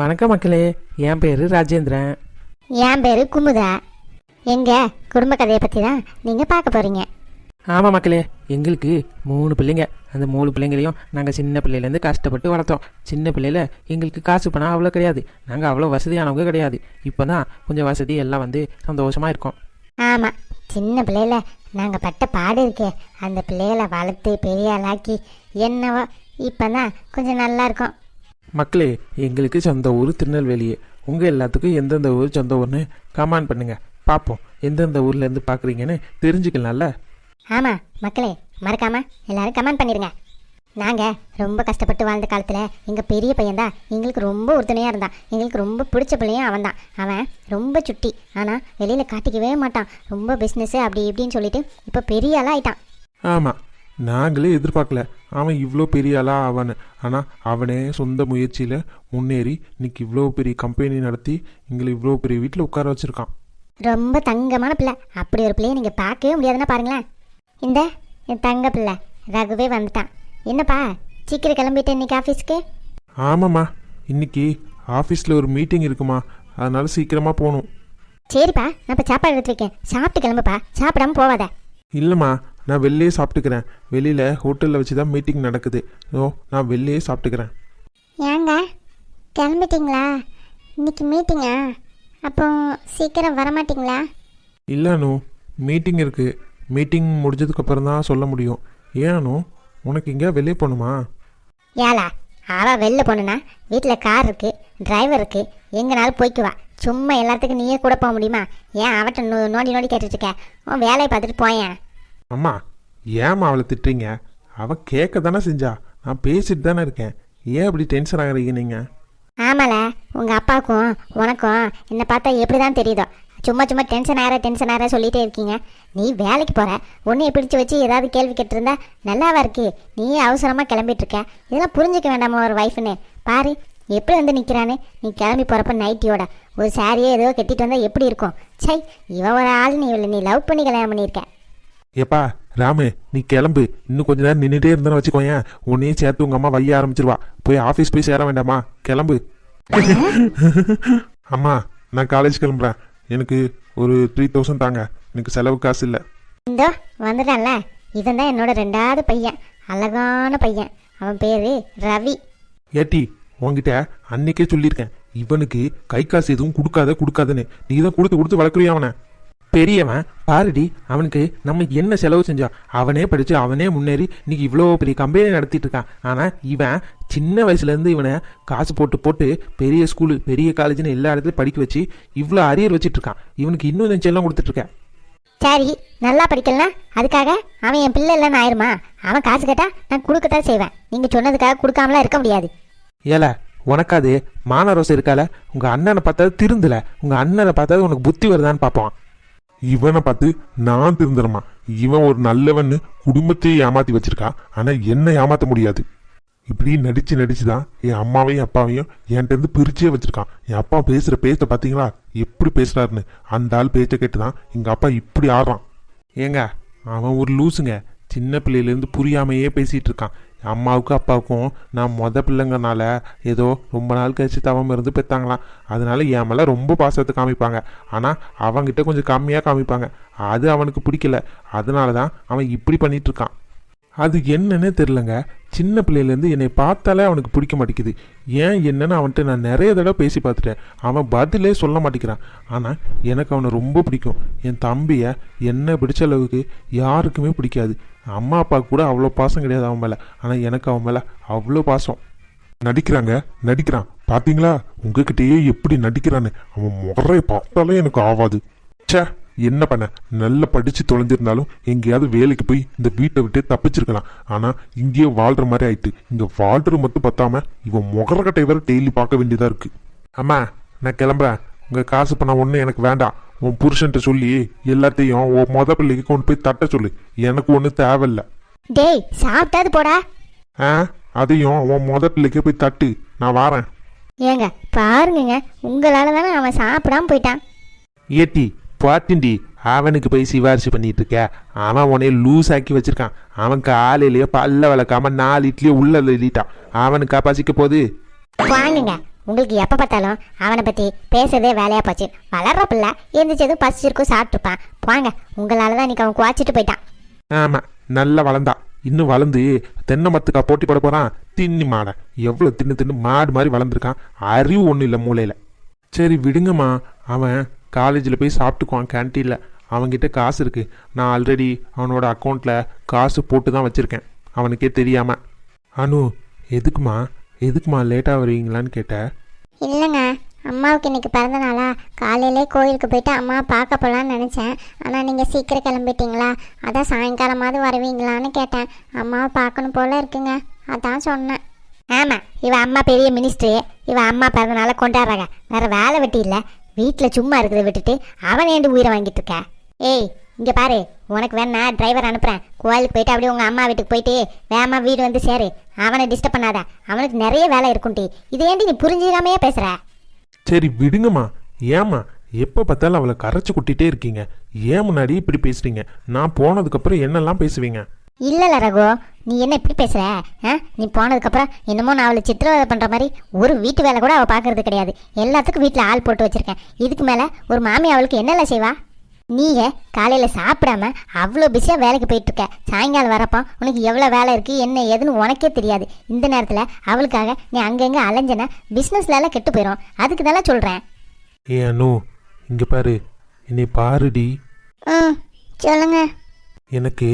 வணக்கம் மக்களே. என் பேர் ராஜேந்திரன். என் பேரு குமுதா. எங்க குடும்ப கதையை பத்தி தான் நீங்க பார்க்க போறீங்க. ஆமாம் மக்களே எங்களுக்கு மூணு பிள்ளைங்க. அந்த மூணு பிள்ளைங்களையும் நாங்கள் சின்ன பிள்ளையிலேருந்து கஷ்டப்பட்டு வளர்த்தோம். சின்ன பிள்ளையில எங்களுக்கு காசு பணம் அவ்வளோ கிடையாது. நாங்கள் அவ்வளோ வசதியானவங்க கிடையாது. இப்போ தான் கொஞ்சம் வசதி எல்லாம் வந்து சந்தோஷமாக இருக்கோம். ஆமா சின்ன பிள்ளையில நாங்க பட்ட பாடு இருக்கே. அந்த பிள்ளைகளை வளர்த்து பெரிய ஆளாக்கி என்னவோ இப்பதான் கொஞ்சம் நல்லா இருக்கும். மக்களே எங்களுக்கு சொந்த ஊர் திருநெல்வேலியே. உங்கள் எல்லாத்துக்கும் எந்தெந்த ஊர் சொந்த ஊர்னு கமெண்ட் பண்ணுங்க. பார்ப்போம் எந்தெந்த ஊர்லேருந்து பார்க்குறீங்கன்னு தெரிஞ்சுக்கலாம்ல? ஆமா மக்களே மறக்காம எல்லாரும் கமெண்ட் பண்ணிருங்க. நாங்க ரொம்ப கஷ்டப்பட்டு வாழ்ந்த காலத்துல எங்க பெரிய பையன் தான் எங்களுக்கு ரொம்ப உறுதுணையா இருந்தான். எங்களுக்கு ரொம்ப பிடிச்ச பிள்ளையும் அவன் தான் அவன் ரொம்ப சுட்டி. ஆனா வெளியில காட்டிக்கவே மாட்டான். ரொம்ப பிசினஸ் அப்படி இப்படின்னு சொல்லிட்டு இப்போ பெரிய ஆளா ஆயிட்டான். ஆமாம் நாங்களே எதிர்பார்க்கல. அவன் இவ்வளோ பெரிய ஆளா அவன் ஆனால் அவனே சொந்த முயற்சியில் முன்னேறி இன்னைக்கு இவ்வளோ பெரிய கம்பெனி நடத்தி எங்களை இவ்வளோ பெரிய வீட்டில் உட்கார வச்சுருக்கான். ரொம்ப தங்கமான பிள்ளை. அப்படி ஒரு பிள்ளையை நீங்கள் பார்க்கவே முடியாதுன்னா பாருங்களேன். இந்த என் தங்க பிள்ளை. ரகுவே வந்துட்டான். என்னப்பா சீக்கிரம் கிளம்பிட்டேன் இன்னைக்கு ஆஃபீஸ்க்கு ஆமாம்மா. இன்னைக்கு ஆஃபீஸில் ஒரு மீட்டிங் இருக்குமா. அதனால சீக்கிரமாக போகணும். சரிப்பா நான் இப்போ சாப்பாடு எடுத்து வைக்கேன். சாப்பிட்டு கிளம்புப்பா. சாப்பிடாம போவாத. இல்லைம்மா. நான் வெளியே சாப்பிட்டுக்கிறேன். வெளியில் ஹோட்டலில் வச்சு தான் மீட்டிங் நடக்குது. ஓ நான் வெளியே சாப்பிட்டுக்கிறேன். ஏங்க கிளம்பிட்டீங்களா? இன்னைக்கு மீட்டிங்கா அப்போ சீக்கிரம் வரமாட்டீங்களா? இல்லை அனு. மீட்டிங் இருக்குது மீட்டிங் முடிஞ்சதுக்கப்புறம் தான் சொல்ல முடியும். ஏன் அனு? உனக்கு எங்கேயா வெளியே போகணுமா? ஏலா அவ வெளில போனா வீட்டில் கார் இருக்கு டிரைவர் இருக்கு எங்கனாலும் போய்க்குவா சும்மா எல்லாத்துக்கும் நீயே கூட போக முடியுமா? ஏன் அவட்ட நோ நோண்டி நோண்டி கேட்டுட்டு இருக்க? உன் வேலையை பார்த்துட்டு போயேன். அம்மா ஏம்மா அவளை திட்டுறீங்க? அவள் கேட்க தானே செஞ்சா. நான் பேசிட்டு தானே இருக்கேன். ஏன் அப்படி டென்ஷன் ஆகிறீங்க நீங்கள் ஆமால உங்கள் அப்பாவுக்கும் உனக்கும் என்னை பார்த்தா எப்படி தான் தெரியுதோ. சும்மா சும்மா டென்ஷன் ஆகிற டென்ஷன் ஆகிற சொல்லிகிட்டே இருக்கீங்க. நீ வேலைக்கு போகிற ஒன்றையை பிடிச்சி வச்சு ஏதாவது கேள்வி கேட்டிருந்தா நல்லாவா இருக்கு? நீ அவசரமாக கிளம்பிட்டு இருக்க இதெல்லாம் புரிஞ்சுக்க வேண்டாமா ஒரு வைஃப்னு பாரு எப்படி வந்து நிற்கிறானே நீ கிளம்பி போகிறப்ப நைட்டியோட ஒரு சாரியே ஏதோ கட்டிட்டு வந்தால் எப்படி இருக்கும்? சை இவ ஒரு ஆள் நீ இவளை நீ லவ் பண்ணி கல்யாணம் பண்ணியிருக்க. ஏப்பா ராமு நீ கிளம்பு. இன்னும் கொஞ்ச நேரம் நின்றுட்டே இருந்தேன்னு வச்சுக்கோயேன். உன்னையும் சேர்த்து உங்கள் அம்மா வைய ஆரம்பிச்சிருவா. போய் ஆஃபீஸ் போய் சேர வேண்டாமா? கிளம்பு. அம்மா நான் காலேஜ் கிளம்புறேன். எனக்கு ஒரு த்ரீ தௌசண்ட் தாங்க. எனக்கு செலவு காசு இல்லை. இந்தோ வந்துட்டான்ல. இவன் தான் என்னோட ரெண்டாவது பையன். அழகான பையன். அவன் பேரு ரவி. ஏட்டி உன்கிட்ட அன்னைக்கே சொல்லியிருக்கேன். இவனுக்கு கை காசு எதுவும் கொடுக்காத கொடுக்காதன்னு. நீ தான் கொடுத்து கொடுத்து வளர்க்குறியா அவனை? பெரியவன் பாருடி அவனுக்கு நம்ம என்ன செலவு செஞ்சோம் அவனே படித்து அவனே முன்னேறி இன்னைக்கு இவ்வளோ பெரிய கம்பெனி நடத்திட்டு இருக்கான். ஆனால் இவன் சின்ன வயசுலேருந்து இவனை காசு போட்டு போட்டு பெரிய ஸ்கூலு பெரிய காலேஜ்னு எல்லா இடத்துலையும் படிக்க வச்சு இவ்வளோ அரியர் வச்சிட்டு இருக்கான். இவனுக்கு இன்னும் கொஞ்சம் செல்லம் கொடுத்துட்ருக்கேன் சரி நல்லா படிக்கலாம் அதுக்காக அவன் என் பிள்ளை இல்லைன்னு ஆயிருமா? அவன் காசு கேட்டா நான் கொடுக்கத்தான் செய்வேன். நீங்க சொன்னதுக்காக கொடுக்காமலாம் இருக்க முடியாது. ஏல உனக்காது மானரோசம் இருக்கால உங்கள் அண்ணனை பார்த்தா திருந்தல உங்கள் அண்ணனை பார்த்தா உனக்கு புத்தி வருதான்னு பார்ப்போம் இவனை பார்த்து நான் திருந்துறமா இவன் ஒரு நல்லவன்னு குடும்பத்தையே ஏமாத்தி வச்சிருக்கான் ஆனா என்ன ஏமாத்த முடியாது. இப்படி நடிச்சு நடிச்சு தான் என் அம்மாவையும் அப்பாவையும் என்கிட்ட இருந்து பிரிச்சே வச்சிருக்கான் என் அப்பா பேசுற பேச்ச பாத்தீங்களா? எப்படி பேசுறாருன்னு. அந்த ஆள் பேச்ச கேட்டு தான் எங்க அப்பா இப்படி ஆடுறான். ஏங்க? அவன் ஒரு லூசுங்க. சின்ன பிள்ளையிலேருந்து புரியாமையே பேசிட்டு இருக்கான். அம்மாவுக்கும் அப்பாவுக்கும் நான் மொத பிள்ளைங்கனால ஏதோ ரொம்ப நாள் கழிச்சு தவம் இருந்து பெற்றாங்களாம் அதனால என் மேலே ரொம்ப பாசத்தை காமிப்பாங்க. ஆனால் அவங்கிட்ட கொஞ்சம் கம்மியாக காமிப்பாங்க. அது அவனுக்கு பிடிக்கல. அதனால தான் அவன் இப்படி பண்ணிகிட்ருக்கான் இருக்கான். அது என்னன்னே தெரிலங்க சின்ன பிள்ளையிலேருந்து என்னை பார்த்தாலே அவனுக்கு பிடிக்க மாட்டேங்குது. ஏன் என்னன்னு அவன்கிட்ட நான் நிறைய தடவை பேசி பார்த்துட்டேன். அவன் பதிலே சொல்ல மாட்டேங்கிறான். ஆனால் எனக்கு அவனை ரொம்ப பிடிக்கும். என் தம்பியை என்ன பிடிச்ச அளவுக்கு யாருக்குமே பிடிக்காது. அம்மா அப்பா கூட அவ்வளோ பாசம் கிடையாது அவன் மேலே. ஆனால் எனக்கு அவன் மேலே அவ்வளோ பாசம். நடிக்கிறாங்க நடிக்கிறான். பார்த்தீங்களா? உங்ககிட்டயே எப்படி நடிக்கிறான்னு. அவன் முறையை பார்த்தாலே எனக்கு ஆவாது. ச்சே என்ன பண்ண? நல்லா படிச்சு தொலைஞ்சிருந்தாலும் எங்கேயாவது வேலைக்கு போய் இந்த வீட்டை விட்டு தப்பிச்சிருக்கலாம். ஆனா இங்கேயே வாழ்ற மாதிரி ஆயிட்டு. இங்க வாழ்றது மட்டும் பத்தாம இவன் முகரக்கட்டை வேற டெய்லி பார்க்க வேண்டியதா இருக்கு. அம்மா நான் கிளம்புறேன். உங்க காசு பணம் ஒண்ணு எனக்கு வேண்டாம். உன் புருஷன்ட்ட சொல்லி எல்லாத்தையும் உன் மொத பிள்ளைக்கு கொண்டு போய் தட்ட சொல்லு. எனக்கு ஒண்ணு தேவையில்ல. டேய் சாப்பிட்டாது போடா. ஆ? அதையும் உன் மொத பிள்ளைக்கு போய் தட்டு. நான் வாரேன். ஏங்க பாருங்கங்க. உங்களால தானே அவன் சாப்பிடாம போயிட்டான். ஏட்டி பாட்டிண்டி அவனுக்கு போய் சிபாரிசு பண்ணிட்டு இருக்க அவன் உன்னைய லூஸ் ஆக்கி வச்சிருக்கான். அவன் காலையிலேயே பல்ல விளக்காம நாலு இட்லியே உள்ள எழுதிட்டான் அவனுக்கா பசிக்க போகுது. வாங்குங்க. உங்களுக்கு எப்போ பார்த்தாலும் அவனை பற்றி பேசுறதே வேலையாக போச்சு. வளர்ற பிள்ளை எந்திரிச்சதும் பசிச்சிருக்கும் சாப்பிட்டுப்பான். வாங்க உங்களால தான் இன்னைக்கு அவன் குவாச்சிட்டு போயிட்டான். ஆமா நல்லா வளர்ந்தா. இன்னும் வளர்ந்து தென்னை மரத்துக்கா போட்டி போட போறான். தின்னி மாடை. எவ்வளோ தின்னு தின்னு மாடு மாதிரி வளர்ந்துருக்கான். அறிவு ஒன்றும் இல்லை மூளையில். சரி விடுங்கம்மா. அவன் காலேஜில் போய் சாப்பிட்டுக்குவான் கேன்டீனில் அவன்கிட்ட காசு இருக்குது நான் ஆல்ரெடி அவனோட அக்கௌண்ட்டில் காசு போட்டு தான் வச்சுருக்கேன். அவனுக்கே தெரியாமல் அனு எதுக்குமா? எதுக்குமா லேட்டாக வருவீங்களான்னு கேட்டேன் இல்லைங்க. அம்மாவுக்கு இன்னைக்கு பிறந்த நாளா. காலையிலே கோயிலுக்கு போயிட்டு அம்மா பார்க்க போகலான்னு நினச்சேன். ஆனால் நீங்கள் சீக்கிரம் கிளம்பிட்டீங்களா? அதான் சாயங்காலமாவது வருவீங்களான்னு கேட்டேன். அம்மாவை பார்க்கணும் போல இருக்குங்க. அதான் சொன்னேன். ஆமாம் இவ அம்மா பெரிய மினிஸ்ட்ரு இவ அம்மா பிறந்த நாளை கொண்டாடுறாங்க. வேறு வேலை வெட்டி இல்லை. வீட்டில் சும்மா இருக்கிறத விட்டுட்டு அவன் ஏண்டு உயிரை வாங்கிட்டு இருக்க? ஏய் இங்கே பாரு உனக்கு வேணா டிரைவர் அனுப்புகிறேன் கோயிலுக்கு போயிட்டு அப்படியே உங்கள் அம்மா வீட்டுக்கு போயிட்டு வேமா வீடு வந்து சேரு. அவனை டிஸ்டர்ப் பண்ணாத. அவனுக்கு நிறைய வேலை இருக்கும்டி. இது ஏண்டி நீ புரிஞ்சுக்காமையே பேசுகிற சரி விடுங்கம்மா. ஏம்மா எப்போ பார்த்தாலும் அவளை கரைச்சி குட்டிகிட்டே இருக்கீங்க. ஏன் முன்னாடி இப்படி பேசுறீங்க? நான் போனதுக்கப்புறம் என்னெல்லாம் பேசுவீங்க? இல்லைல்ல ரகு நீ என்ன இப்படி பேசுற? ஆ? நீ போனதுக்கப்புறம் என்னமோ நான் அவளை சித்திரவதை பண்ணுற மாதிரி ஒரு வீட்டு வேலை கூட அவள் பார்க்கறது கிடையாது. எல்லாத்துக்கும் வீட்டில் ஆள் போட்டு வச்சிருக்கேன். இதுக்கு மேலே ஒரு மாமி அவளுக்கு என்னல செய்வா? நீங்க காலையில் சாப்பிடாம அவ்வளோ பிஸியாக வேலைக்கு போயிட்டு இருக்க சாயங்காலம் வரப்போ உனக்கு எவ்வளோ வேலை இருக்குது என்ன ஏதுன்னு உனக்கே தெரியாது. இந்த நேரத்தில் அவளுக்காக நீ அங்கங்கே அலைஞ்சனா பிஸ்னஸ்ல எல்லாம் கெட்டு போயிடும் அதுக்கு தான் சொல்கிறேன் ஏ அனு இங்கே பாரு. என்னை பாருடி. ம் சொல்லுங்க. எனக்கு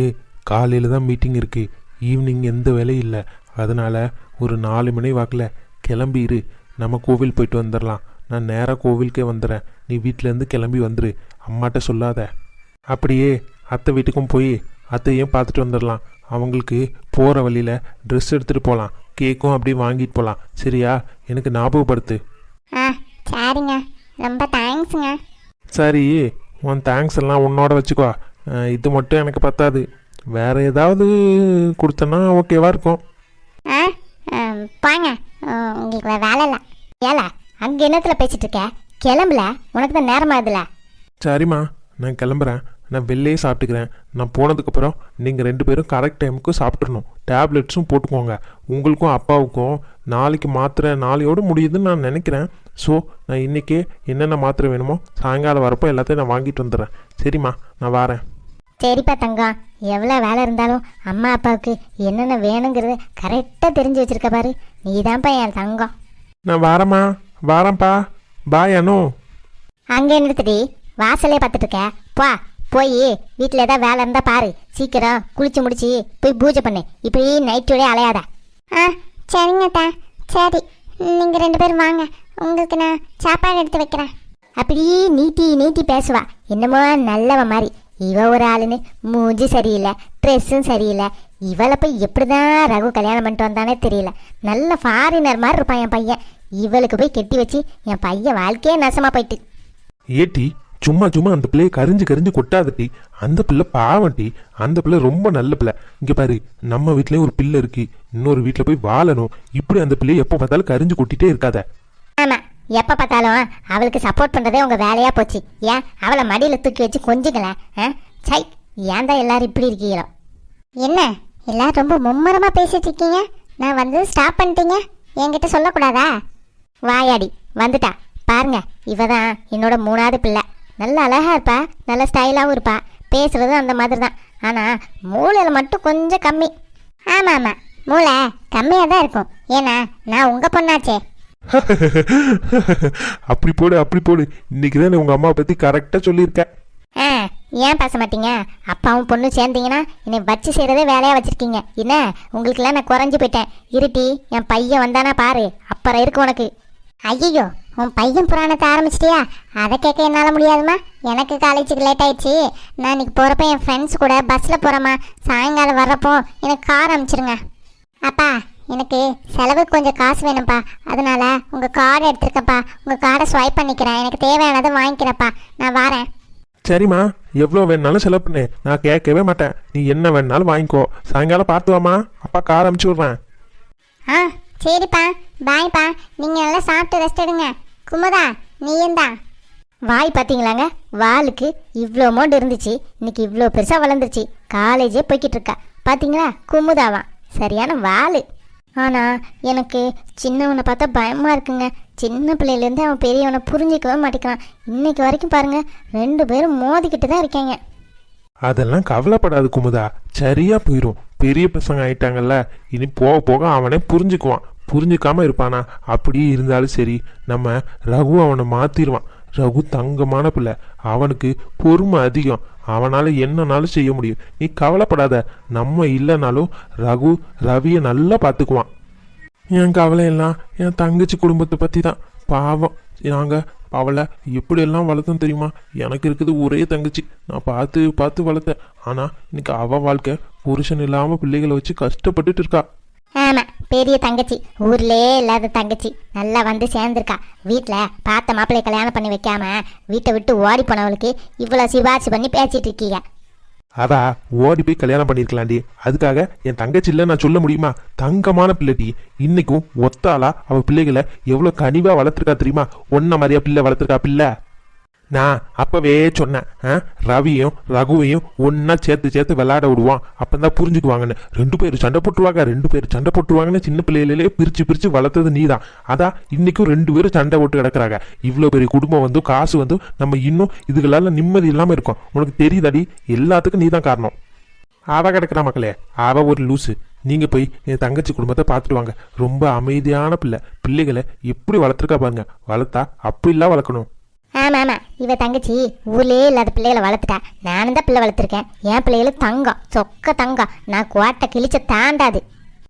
காலையில் தான் மீட்டிங் இருக்குது ஈவினிங் எந்த வேலையும் இல்லை. அதனால் ஒரு நாலு மணி வாக்கில் கிளம்பிரு நம்ம கோவில் போயிட்டு வந்துடலாம் நான் நேராக கோவிலுக்கே வந்துடுறேன் நீ வீட்டிலேருந்து கிளம்பி வந்துரு. அம்மாட்ட சொல்லாத. அப்படியே அத்தை வீட்டுக்கும் போய் அத்தையும் பார்த்துட்டு வந்துடலாம் அவங்களுக்கு போகிற வழியில் ட்ரெஸ் எடுத்துகிட்டு போகலாம் கேக்கும் அப்படியே வாங்கிட்டு போகலாம் சரியா? எனக்கு ஞாபகப்படுத்து. ஆ சரிங்க. ரொம்ப தேங்க்ஸுங்க சரி உன் தேங்க்ஸ் எல்லாம் உன்னோட வச்சுக்கோ. இது மட்டும் எனக்கு பத்தாது. வேற ஏதாவது கொடுத்தனா ஓகேவா இருக்கும். ஆ போங்க உங்களுக்கு வேற வேலை இல்லை. ஏல அங்கே என்னத்தில் பேசிட்டு இருக்க? கிளம்பல? உனக்கு தான் நேரமாகுதுல சரிம்மா நான் கிளம்புறேன். நான் வெளிலே சாப்பிட்டுக்கிறேன். நான் போனதுக்கப்புறம் நீங்கள் ரெண்டு பேரும் கரெக்ட் டைமுக்கு சாப்பிட்றணும் டேப்லெட்ஸும் போட்டுக்கோங்க. உங்களுக்கும் அப்பாவுக்கும் நாளைக்கு மாத்திரை நாளையோடு முடியுதுன்னு நான் நினைக்கிறேன். ஸோ நான் இன்றைக்கே என்னென்ன மாத்திரை வேணுமோ சாயங்காலம் வரப்போ எல்லாத்தையும் நான் வாங்கிட்டு வந்துடுறேன். சரிம்மா நான் வரேன். சரிப்பா தங்கம். எவ்வளோ வேலை இருந்தாலும் அம்மா அப்பாவுக்கு என்னென்ன வேணுங்கிறத கரெக்டாக தெரிஞ்சு வச்சிருக்க பாரு. நீதான்ப்பா என் தங்கம். நான் வரேம்மா. வரேன்ப்பா. பாய் அனு. அங்கே நிறுத்துடி வாசலே பார்த்துட்டு இருக்க. போ போய். வீட்டில் ஏதாவது வேலை இருந்தால் பாரு. சீக்கிரம் குளிச்சு முடிச்சு போய் பூஜை பண்ணு. இப்படி நைட்டோடய அலையாத. ஆ சரிங்கத்தா சரி நீங்கள் ரெண்டு பேரும் வாங்க. உங்களுக்கு நான் சாப்பாடு எடுத்து வைக்கிறேன். அப்படி நீட்டி நீட்டி பேசுவா. என்னமோ நல்லவ மாதிரி. இவ ஒரு ஆளுன்னு மூஞ்சி சரியில்லை ட்ரெஸ்ஸும் சரியில்லை. இவளை போய் எப்படிதான் ரகு கல்யாணம் பண்ணிட்டு வந்தானே தெரியல. நல்ல ஃபாரினர் மாதிரி இருப்பான் என் பையன். இவளுக்கு போய் கெட்டி வச்சு என் பையன் வாழ்க்கையே நாசமா போயிட்டு. ஏட்டி சும்மா சும்மா அந்த பிள்ளைய கரிஞ்சு கரிஞ்சு கொட்டாதட்டி அந்த பிள்ளை பாவட்டி அந்த பிள்ளை ரொம்ப நல்ல பிள்ளை. இங்க பாரு நம்ம வீட்லயும் ஒரு பிள்ளை இருக்கு. இன்னொரு வீட்ல போய் வாழணும். இப்படி அந்த பிள்ளைய எப்போ பார்த்தாலும் கரிஞ்சு கொட்டிட்டே இருக்காத. ஆமா. எப்போ பார்த்தாலும் அவளுக்கு சப்போர்ட் பண்ணுறதே உங்கள் வேலையாக போச்சு. ஏன்? அவளை மடியில் தூக்கி வச்சு கொஞ்சிக்கலாம் ஆ? சை ஏன் தான் எல்லாரும் இப்படி இருக்கீங்களோ? என்ன? எல்லாரும் ரொம்ப மும்முரமாக பேசிட்டு இருக்கீங்க? நான் வந்து ஸ்டாப் பண்ணிட்டீங்க? என்கிட்ட சொல்லக்கூடாதா? வாயாடி வந்துட்டா. பாருங்க இவ தான் என்னோட மூணாவது பிள்ளை. நல்ல அழகா இருப்பா நல்ல ஸ்டைலாகவும் இருப்பா. பேசுறதும் அந்த மாதிரி தான் ஆனால் மூளையில் மட்டும் கொஞ்சம் கம்மி. ஆமாம் ஆமாம் மூளை கம்மியாக தான் இருக்கும். ஏன்னா நான் உங்கள் பொண்ணாச்சே. அப்படி போடு அப்படி போடு. இன்னைக்கு தான் உங்க அம்மாவை பத்தி கரெக்டா சொல்லியிருக்க. ஆ ஏன் பேச மாட்டீங்க? அப்பாவும் பொண்ணும் சேர்ந்தீங்கன்னா என்னை வச்சு செய்கிறதே வேலையாக வச்சுருக்கீங்க. என்ன? உங்களுக்கெல்லாம் நான் குறைஞ்சி போயிட்டேன். இருட்டி என் பையன் வந்தானா பாரு. அப்புறம் இருக்கு உனக்கு. ஐயோ உன் பையன் புராணத்தை ஆரம்பிச்சிட்டியா? அதை கேட்க என்னால் முடியாதுமா எனக்கு காலேஜுக்கு லேட் ஆயிடுச்சு. நான் இன்னைக்கு போகிறப்ப என் ஃப்ரெண்ட்ஸ் கூட பஸ்ஸில் போகிறேம்மா சாயங்காலம் வர்றப்போ எனக்கு கார் அனுப்பிச்சிருங்க. அப்பா எனக்கு செலவுக்கு கொஞ்சம் காசு வேணும்ப்பா அதனால உங்கள் கார்டு எடுத்துருக்கப்பா உங்கள் கார்டை ஸ்வைப் பண்ணிக்கிறேன். எனக்கு தேவையானதை வாங்கிக்கிறேன்ப்பா. நான் வரேன். சரிம்மா எவ்வளோ வேணாலும் செலவு பண்ணு. நான் கேட்கவே மாட்டேன். நீ என்ன வேணாலும் வாங்கிக்கோ. சாயங்காலம் பார்த்து அப்பா கார் அமுச்சு விட்றேன். ஆ சரிப்பா. பாய்ப்பா. நீங்கள் நல்லா சாப்பிட்டு ரெஸ்ட் எடுங்க. குமுதா நீயும் தான் வாய் பார்த்தீங்களாங்க? வாளுக்கு இவ்வளோ அமௌண்ட் இருந்துச்சு. இன்னைக்கு இவ்வளோ பெருசாக வளர்ந்துருச்சு. காலேஜே போய்கிட்டு இருக்கா. பார்த்தீங்களா? குமுதாவா. சரியான வாள். ஆனால் எனக்கு சின்னவனை பார்த்தா பயமாக இருக்குங்க. சின்ன பிள்ளையிலேருந்து அவன் பெரியவனை புரிஞ்சிக்கவே மாட்டேங்கிறான். இன்னைக்கு வரைக்கும் பாருங்கள் ரெண்டு பேரும் மோதிக்கிட்டு தான் இருக்காங்க. அதெல்லாம் கவலைப்படாது குமுதா. சரியா போயிடும் பெரிய பசங்க ஆயிட்டாங்கல்ல. இனி போக போக அவனே புரிஞ்சுக்குவான். புரிஞ்சுக்காம இருப்பானா? அப்படியே இருந்தாலும் சரி. நம்ம ரகு அவனை மாற்றிடுவான் ரகு தங்கமான பிள்ளை. அவனுக்கு பொறுமை அதிகம். அவனால் என்னனாலும் செய்ய முடியும். நீ கவலைப்படாத. நம்ம இல்லைனாலும் ரகு ரவியை நல்லா பார்த்துக்குவான். என் கவலை எல்லாம் என் தங்கச்சி குடும்பத்தை பற்றி தான் பாவம். நாங்கள் அவளை எப்படியெல்லாம் வளர்த்தோம் தெரியுமா? எனக்கு இருக்குது ஒரே தங்கச்சி. நான் பார்த்து பார்த்து வளர்த்தேன். ஆனால் இன்னைக்கு அவள் வாழ்க்கை புருஷன் இல்லாமல் பிள்ளைகளை வச்சு கஷ்டப்பட்டுட்டு இருக்கா. ஆமாம் பெரிய தங்கச்சி. ஊர்லயே இல்லாத தங்கச்சி. நல்லா வந்து சேர்ந்துருக்கா. வீட்டில் பார்த்த மாப்பிள்ளை கல்யாணம் பண்ணி வைக்காம வீட்டை விட்டு ஓடி போனவளுக்கு இவ்வளோ சிபாரிசு பண்ணி பேசிட்டு இருக்கீங்க. அவ ஓடி போய் கல்யாணம் பண்ணியிருக்கலாண்டி அதுக்காக என் தங்கச்சி இல்லை நான் சொல்ல முடியுமா? தங்கமான பிள்ளைடி இன்னைக்கும் ஒத்தாளா அவள் பிள்ளைகளை எவ்வளோ கனிவாக வளர்த்துருக்கா தெரியுமா? ஒன்ன மாதிரியா பிள்ளை வளர்த்துருக்கா பிள்ளை? நான் அப்பவே சொன்னேன் ஆ, ரவியும் ரகுவையும் ஒன்னா சேர்த்து சேர்த்து விளையாட விடுவான். அப்பதான் புரிஞ்சுக்குவாங்கன்னு. ரெண்டு பேர் சண்டை போட்டுருவாங்க ரெண்டு பேர் சண்டை போட்டுருவாங்கன்னு சின்ன பிள்ளையிலே பிரித்து பிரித்து வளர்த்தது நீ தான் அதான் இன்னைக்கும் ரெண்டு பேரும் சண்டை போட்டு கிடக்குறாங்க. இவ்வளோ பெரிய குடும்பம் வந்து காசு வந்து நம்ம இன்னும் இதுகளால் நிம்மதி இல்லாமல் இருக்கோம். உனக்கு தெரியுதாடி? எல்லாத்துக்கும் நீதான் காரணம். அவ கிடக்குறா மக்களே அவ ஒரு லூசு. நீங்கள் போய் என் தங்கச்சி குடும்பத்தை பார்த்துட்டு வாங்க. ரொம்ப அமைதியான பிள்ளை. பிள்ளைகளை எப்படி வளர்த்துருக்கா பாருங்க. வளர்த்தா அப்படிலாம் வளர்க்கணும். ஆமாம் ஆமாம் இவ தங்கச்சி ஊர்லயே இல்லாத பிள்ளைகளை வளர்த்துட்டா. நானும் தான் பிள்ளை வளர்த்துருக்கேன். என் பிள்ளைகளும் தங்கம் சொக்க தங்கம். நான் கோட்டை கிழிச்ச தாண்டாது.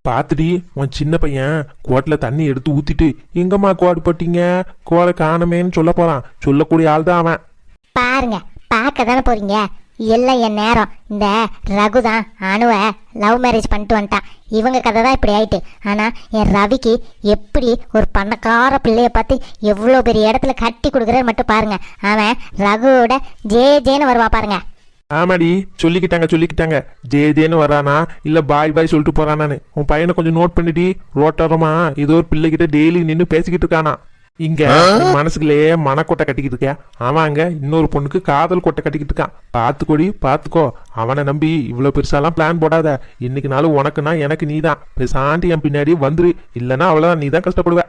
பார்த்துடி உன் சின்ன பையன் குவாட்டில் தண்ணி எடுத்து ஊத்திட்டு எங்கம்மா குவாடு போட்டீங்க? குவாடை காணமேன்னு சொல்ல போறான். சொல்லக்கூடிய ஆள் தான் அவன். பாருங்க பார்க்க தானே போறீங்க? இல்லை என் நேரம். இந்த ரகு தான் அணுவை லவ் மேரேஜ் பண்ணிட்டு வந்துட்டான். இவங்க கதை தான் இப்படி ஆயிட்டு. ஆனால் என் ரவிக்கு எப்படி ஒரு பணக்கார பிள்ளைய பார்த்து எவ்வளோ பெரிய இடத்துல கட்டி கொடுக்குறாரு மட்டும் பாருங்க. அவன் ரகுவோட ஜே ஜேன்னு வருவா பாருங்க. ஆமாடி சொல்லிக்கிட்டாங்க சொல்லிக்கிட்டாங்க. ஜே ஜேன்னு வரானா இல்லை பாய் பாய் சொல்லிட்டு போறானான்னு. உன் பையனை கொஞ்சம் நோட் பண்ணிட்டு ரோட்டோரமா. ஏதோ ஒரு பிள்ளைகிட்ட டெய்லி நின்று பேசிக்கிட்டு இருக்கானா. இங்க மனசுக்குள்ளேயே மனக்கொட்டை கட்டிக்கிட்டு இருக்கியா? அவன் அங்க இன்னொரு பொண்ணுக்கு காதல் கொட்டை கட்டிக்கிட்டு இருக்கான். பாத்துக்கோடி பாத்துக்கோ அவனை நம்பி இவ்வளவு பெருசாலாம் பிளான் போடாத. இன்னைக்கு நாளும் உனக்குன்னா எனக்கு நீதான். பேசாண்டி என் பின்னாடி வந்துரு. இல்லைன்னா அவ்வளவுதான் நீ தான் கஷ்டப்படுவ.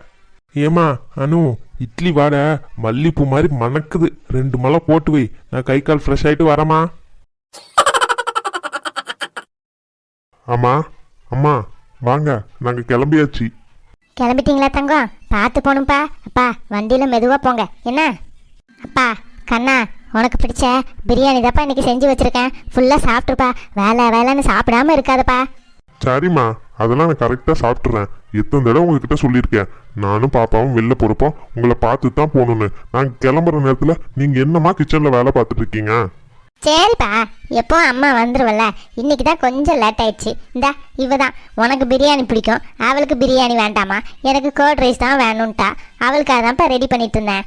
ஏமா அனு இட்லி வாட மல்லிப்பூ மாதிரி மணக்குது. ரெண்டு மலை போட்டு வை. நான் கை கால் ஃப்ரெஷ் ஆயிட்டு வரேம்மா. அம்மா அம்மா வாங்க. நாங்க கிளம்பியாச்சு. கிளம்பிட்டீங்களா தங்கம்? பார்த்து போகணும்ப்பா அப்பா வண்டியில் மெதுவாக போங்க. என்ன? அப்பா கண்ணா உனக்கு பிடிச்ச பிரியாணி தான்ப்பா இன்னைக்கு செஞ்சு வச்சிருக்கேன். ஃபுல்லாக சாப்பிட்ருப்பா வேலை வேலைன்னு சாப்பிடாம இருக்காதப்பா. சரிம்மா. அதெல்லாம் நான் கரெக்டாக சாப்பிட்றேன் எத்தனை தடவை உங்ககிட்ட சொல்லியிருக்கேன். நானும் பாப்பாவும் வெளில போகிறப்போ உங்களை பார்த்து தான் போகணுன்னு நான் கிளம்புற நேரத்தில் நீங்கள் என்னம்மா கிச்சனில் வேலை பார்த்துட்டு இருக்கீங்க? சரிப்பா எப்போ அம்மா வந்துருவல்ல? இன்னைக்கு தான் கொஞ்சம் லேட் ஆயிடுச்சு. இந்தா இவ தான் உனக்கு பிரியாணி பிடிக்கும். அவளுக்கு பிரியாணி வேண்டாமா? எனக்கு கர்ட் ரைஸ் தான் வேணும்ட்டா. அவளுக்கு அதான்ப்பா ரெடி பண்ணிட்டு இருந்தேன்.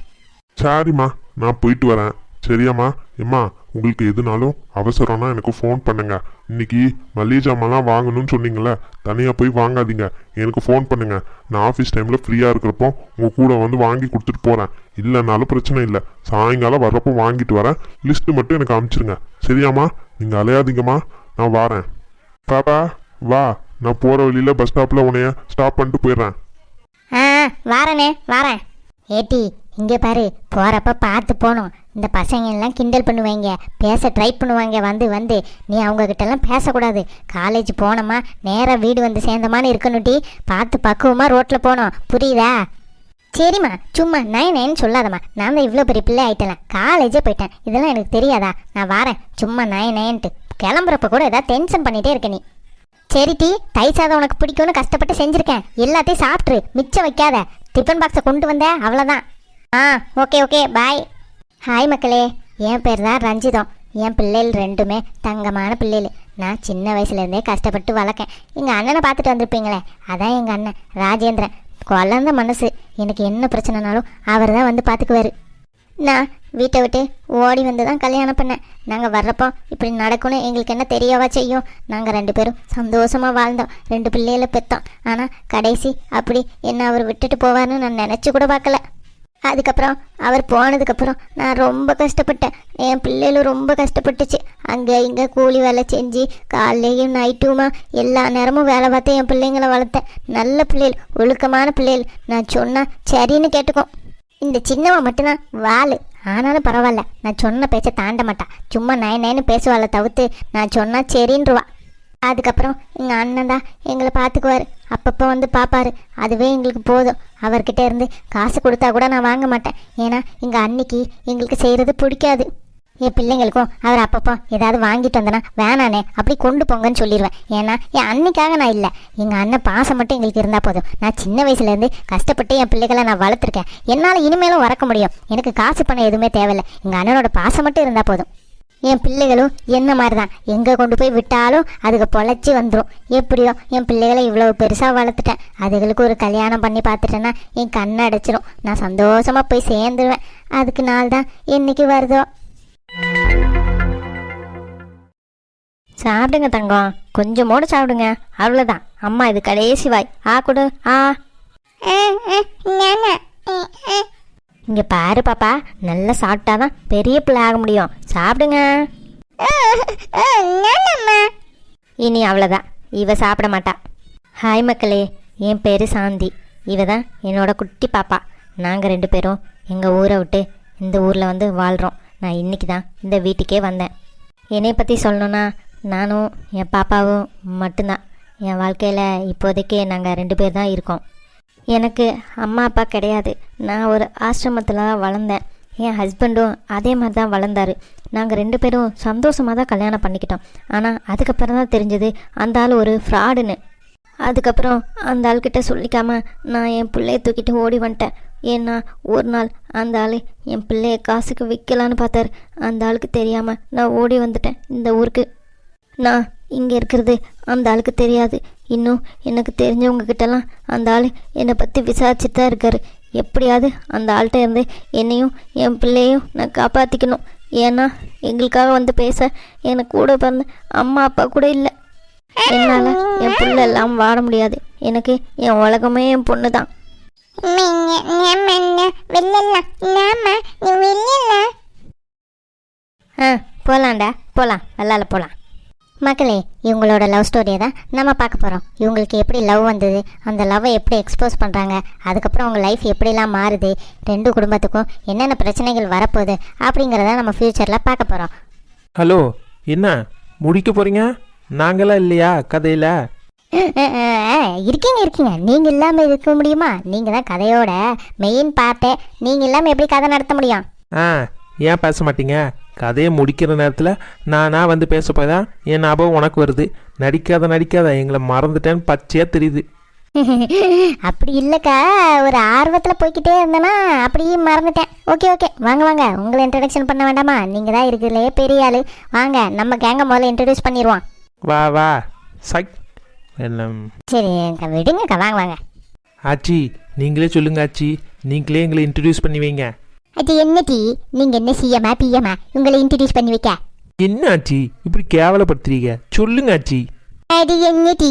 சரிம்மா நான் போயிட்டு வரேன். சரியாம்மா? எம்மா உங்களுக்கு எதுனாலும் அவசரம்னா எனக்கு ஃபோன் பண்ணுங்க. இன்னைக்கு மளிகை ஜாமான்லாம் வாங்கணும்னு சொன்னீங்களே தனியாக போய் வாங்காதீங்க. எனக்கு ஃபோன் பண்ணுங்க. நான் ஆஃபீஸ் டைமில் ஃப்ரீயாக இருக்கிறப்போ உங்கள் கூட வந்து வாங்கி கொடுத்துட்டு போகிறேன் இல்லைனாலும் பிரச்சனை இல்லை. சாயங்காலம் வர்றப்போ வாங்கிட்டு வரேன். லிஸ்ட்டு மட்டும் எனக்கு அனுப்பிச்சிருங்க. சரியாம்மா? நீங்கள் அலையாதீங்கம்மா. நான் வாரேன். பாப்பா வா. நான் போகிற வழியில் பஸ் ஸ்டாப்பில் உன்னைய ஸ்டாப் பண்ணிட்டு போயிடுறேன். ஆ வாரனே வாரேன். ஏட்டி இங்கே பாரு போகிறப்ப பார்த்து போகணும். இந்த பசங்கள்லாம் கிண்டல் பண்ணுவாங்க பேச ட்ரை பண்ணுவாங்க வந்து வந்து. நீ அவங்கக்கிட்டலாம் பேசக்கூடாது. காலேஜ் போனோமா நேராக வீடு வந்து சேர்ந்தமான்னு இருக்கணுட்டி பார்த்து பக்குவமாக ரோட்டில் போகணும். புரியுதா? சரிம்மா சும்மா நைன் நயன் சொல்லாதம்மா. நான் தான் இவ்வளோ பெரிய பிள்ளை ஆகிட்டேன் காலேஜே போயிட்டேன். இதெல்லாம் எனக்கு தெரியாதா? நான் வரேன். சும்மா நயன் நயன்ட்டு கிளம்புறப்ப கூட ஏதாவது டென்ஷன் பண்ணிகிட்டே இருக்க நீ. சரி டீ தை சாதம் உனக்கு பிடிக்கும்னு கஷ்டப்பட்டு செஞ்சுருக்கேன். எல்லாத்தையும் சாப்பிட்ரு மிச்சம் வைக்காத. டிஃபன் பாக்ஸை கொண்டு வந்தேன் அவ்வளோதான் ஆ ஓகே ஓகே பாய் ஹாய் மக்களே என் பேர் தான் ரஞ்சிதம். என் பிள்ளைகள் ரெண்டுமே தங்கமான பிள்ளைகள். நான் சின்ன வயசுலேருந்தே கஷ்டப்பட்டு வளர்க்கேன். எங்கள் அண்ணனை பார்த்துட்டு வந்திருப்பீங்களே அதான் எங்கள் அண்ணன் ராஜேந்திரன். குழந்த மனசு. எனக்கு என்ன பிரச்சனைனாலும் அவர் தான் வந்து பார்த்துக்குவார். நான் வீட்டை விட்டு ஓடி வந்து தான் கல்யாணம் பண்ணேன். நாங்கள் வர்றப்போ இப்படி நடக்கும்னு எங்களுக்கு என்ன தெரியவா செய்யும்? நாங்கள் ரெண்டு பேரும் சந்தோஷமாக வாழ்ந்தோம். ரெண்டு பிள்ளைகளை பெற்றோம் ஆனால் கடைசி அப்படி என்ன அவர் விட்டுட்டு போவார்னு நான் நினச்சி கூட பார்க்கல. அதுக்கப்புறம் அவர் போனதுக்கப்புறம் நான் ரொம்ப கஷ்டப்பட்டேன். என் பிள்ளைகளும் ரொம்ப கஷ்டப்பட்டுச்சு. அங்கே இங்கே கூலி வேலை செஞ்சு காலையும் நைட்டுமா எல்லா நேரமும் வேலை பார்த்து என் பிள்ளைங்களை வளர்த்தேன். நல்ல பிள்ளைகள் ஒழுக்கமான பிள்ளைகள். நான் சொன்னால் சரின்னு கேட்டுக்கும் இந்த சின்னவன் மட்டும்தான் வாளு ஆனாலும் பரவாயில்ல. நான் சொன்ன பேச்சை தாண்ட மாட்டான் சும்மா நய நயன்னு பேசுவாளை தவிர்த்து நான் சொன்னால் சரின்றுவா. அதுக்கப்புறம் எங்கள் அண்ணன் தான் எங்களை பார்த்துக்குவார். அப்பப்போ வந்து பார்ப்பாரு. அதுவே எங்களுக்கு போதும். அவர்கிட்ட இருந்து காசு கொடுத்தா கூட நான் வாங்க மாட்டேன். ஏன்னா எங்கள் அன்னைக்கு எங்களுக்கு செய்கிறது பிடிக்காது. என் பிள்ளைங்களுக்கும் அவர் அப்பப்போ ஏதாவது வாங்கிட்டு வந்தனா வேணானே அப்படி கொண்டு போங்கன்னு சொல்லிடுவேன் ஏன்னா என் அன்னைக்காக நான் இல்லை. எங்கள் அண்ணன் பாசம் மட்டும் எங்களுக்கு இருந்தால் போதும். நான் சின்ன வயசுலேருந்து கஷ்டப்பட்டு என் பிள்ளைகளை நான் வளர்த்துருக்கேன். என்னால் இனிமேலும் வளர்க்க முடியும். எனக்கு காசு பணம் எதுவுமே தேவையில்லை. எங்கள் அண்ணனோட பாசம் மட்டும் இருந்தால் போதும். என் பிள்ளைகளும் என்ன மாதிரி தான் எங்கே கொண்டு போய் விட்டாலும் அதுக்கு பொழைச்சி வந்துடும் எப்படியோ என் பிள்ளைகளை இவ்வளோ பெருசாக வளர்த்துட்டேன். அதுகளுக்கு ஒரு கல்யாணம் பண்ணி பார்த்துட்டேன்னா என் கண்ணை அடைச்சிரும். நான் சந்தோஷமாக போய் சேர்ந்துருவேன். அதுக்கு நாள் தான் என்னைக்கு வருதோ? சாப்பிடுங்க தங்கம். கொஞ்சமோடு சாப்பிடுங்க. அவ்வளோதான் அம்மா இது கடைசி வாய். ஆ கொடு. ஆ. இங்கே பாரு பாப்பா நல்லா சாப்பிட்டாதான் பெரிய பிள்ளை ஆக முடியும். சாப்பிடுங்க. இனி அவ்வளோதான் இவ சாப்பிட மாட்டா. ஹாய் மக்களே என் பேர் சாந்தி. இவ தான் என்னோட குட்டி பாப்பா. நாங்கள் ரெண்டு பேரும் எங்கள் ஊரை விட்டு இந்த ஊரில் வந்து வாழ்கிறோம் நான் இன்னைக்கு தான் இந்த வீட்டுக்கே வந்தேன். என்னை பற்றி சொல்லணுன்னா நானும் என் பாப்பாவும் மட்டும்தான். என் வாழ்க்கையில் இப்போதைக்கு நாங்கள் ரெண்டு பேர் தான் இருக்கோம். எனக்கு அம்மா அப்பா கிடையாது. நான் ஒரு ஆசிரமத்தில் தான் வளர்ந்தேன். என் ஹஸ்பண்டும் அதே மாதிரி தான் வளர்ந்தாரு. நாங்கள் ரெண்டு பேரும் சந்தோஷமாக தான் கல்யாணம் பண்ணிக்கிட்டோம். ஆனால் அதுக்கப்புறம் தான் தெரிஞ்சது அந்த ஆள் ஒரு ஃப்ராடுன்னு அதுக்கப்புறம் அந்த ஆள்கிட்ட சொல்லிக்காமல் நான் என் பிள்ளைய தூக்கிட்டு ஓடி வந்துட்டேன். ஏன்னா ஒரு நாள் அந்த ஆள் என் பிள்ளைய காசுக்கு விற்கலான்னு பார்த்தாரு. அந்த ஆளுக்கு தெரியாமல் நான் ஓடி வந்துட்டேன் இந்த ஊருக்கு. நான் இங்கே இருக்கிறது அந்த ஆளுக்கு தெரியாது. இன்னும் எனக்கு தெரிஞ்சவங்கக்கிட்டலாம் அந்த ஆள் என்னை பற்றி விசாரிச்சுட்டு தான் இருக்கார். எப்படியாவது அந்த ஆள்கிட்ட இருந்து என்னையும் என் பிள்ளையும் நான் காப்பாற்றிக்கணும் ஏன்னா எங்களுக்காக வந்து பேச எனக்கு கூட பிறந்த அம்மா அப்பா கூட இல்லை. என்னால் என் பிள்ளை எல்லாம் வாட முடியாது. எனக்கு என் உலகமே என் பொண்ணு தான் ஆ போகலாண்டா போகலாம் வெள்ளால போகலாம் மக்களே இவங்களோட லவ் ஸ்டோரியை தான் நம்ம பார்க்க போகிறோம் இவங்களுக்கு எப்படி லவ் வந்தது அந்த லவ்வை எப்படி எக்ஸ்போஸ் பண்ணுறாங்க அதுக்கப்புறம் அவங்க லைஃப் எப்படிலாம் மாறுது ரெண்டு குடும்பத்துக்கும் என்னென்ன பிரச்சனைகள் வரப்போகுது அப்படிங்கிறத நம்ம ஃப்யூச்சரில் பார்க்க போகிறோம் ஹலோ என்ன முடிக்க போறீங்க? நாங்களாம் இல்லையா கதையில்? இருக்கீங்க இருக்கீங்க. நீங்கள் இல்லாமல் இருக்க முடியுமா? நீங்கள் தான் கதையோட மெயின் பார்ட்டே நீங்கள் இல்லாமல் எப்படி கதை நடத்த முடியும்? ஆ ஏன் பேச மாட்டீங்க? கதையை முடிக்கிற நேரத்தில் நானா வந்து பேச போய் தான் என் ஞாபகம் உனக்கு வருது. நடிக்காத நடிக்காத எங்களை மறந்துட்டேன்னு பச்சையாக தெரியுது. அப்படி இல்லைக்கா. ஒரு ஆர்வத்தில் போய்க்கிட்டே இருந்தேன்னா அப்படியே மறந்துட்டேன். Okay okay. வாங்க வாங்க. உங்களை இன்ட்ரடக்ஷன் பண்ண வேண்டாமா? நீங்கள் தான் இருக்கிறதுலே பெரிய ஆள். வாங்க நம்ம கேங்கை முதல்ல இன்ட்ரடியூஸ் பண்ணிடுவோம். வா வா. சக். சரி விடுங்கக்கா. வாங்க வாங்க. ஆச்சி நீங்களே சொல்லுங்க ஆச்சி. நீங்களே எங்களை இன்ட்ரடியூஸ் பண்ணி வைங்க. அது என்ன டீ நீங்கள் என்ன சிஎம்மா பிஎம்மா? உங்களை இன்ட்ரடியூஸ் பண்ணி வைக்க. என்ன ஆச்சி இப்படி கேவலப்படுத்துறீங்க. சொல்லுங்க ஆச்சி அது என்ன டீ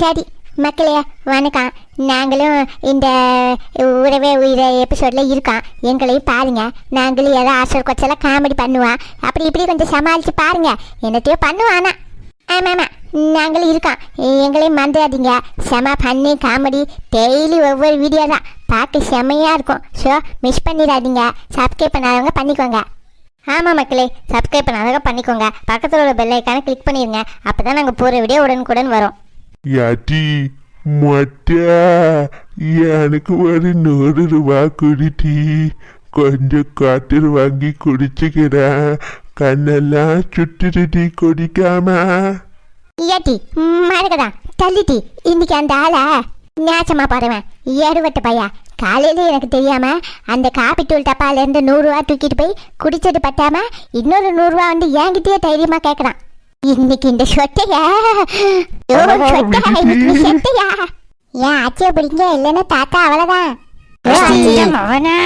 சரி. மக்களே வணக்கம். நாங்களும் இந்த உறவே உயிர எபிசோடில் இருக்கோம். எங்களையும் பாருங்க. நாங்களும் ஏதோ ஆசல் கொச்சல காமெடி பண்ணுவோம். அப்படி இப்படி கொஞ்சம் சமாளித்து பாருங்க. என்னத்தையோ பண்ணுவோம் ஆனால் ஆமாம் ஆமாம் நாங்களும் இருக்கோம். எங்களையும் மறந்துடாதீங்க. செம பண்ணி காமெடி டெய்லி ஒவ்வொரு வீடியோ தான். பார்க்க செமையாக இருக்கும். ஸோ மிஸ் பண்ணிடாதீங்க. சப்ஸ்கிரைப் பண்ணாதவங்க பண்ணிக்கோங்க. ஆமாம் மக்களே சப்ஸ்கிரைப் பண்ணாதவங்க பண்ணிக்கோங்க. பக்கத்தில் உள்ள பெல் ஐக்கான கிளிக் பண்ணிடுங்க அப்போ தான் நாங்கள் போகிற வீடியோ உடனுக்குடன் வரும். யாட்டி மொட்டா எனக்கு ஒரு நூறு ரூபா குடிட்டி கொஞ்சம் காற்று வாங்கி குடிச்சுக்கிறேன். கண்ணெல்லாம் சுட்டுருடி குடிக்காம. ஏட்டி மறக்கடா. தள்ளிட்டி இன்னைக்கு அந்த ஆளை நேச்சமா பாருவேன். ஏடுவட்ட பையா. காலையில எனக்கு தெரியாம அந்த காப்பி தூள் டப்பால இருந்து நூறுரூவா தூக்கிட்டு போய் குடிச்சது பத்தாம இன்னொரு நூறுரூவா வந்து என்கிட்டயே தைரியமா கேட்கறான் இன்னைக்கு இந்த சொட்டையா? சொட்டையா ஏன் ஆச்சியை பிடிங்க? இல்லைன்னா தாத்தா அவனா?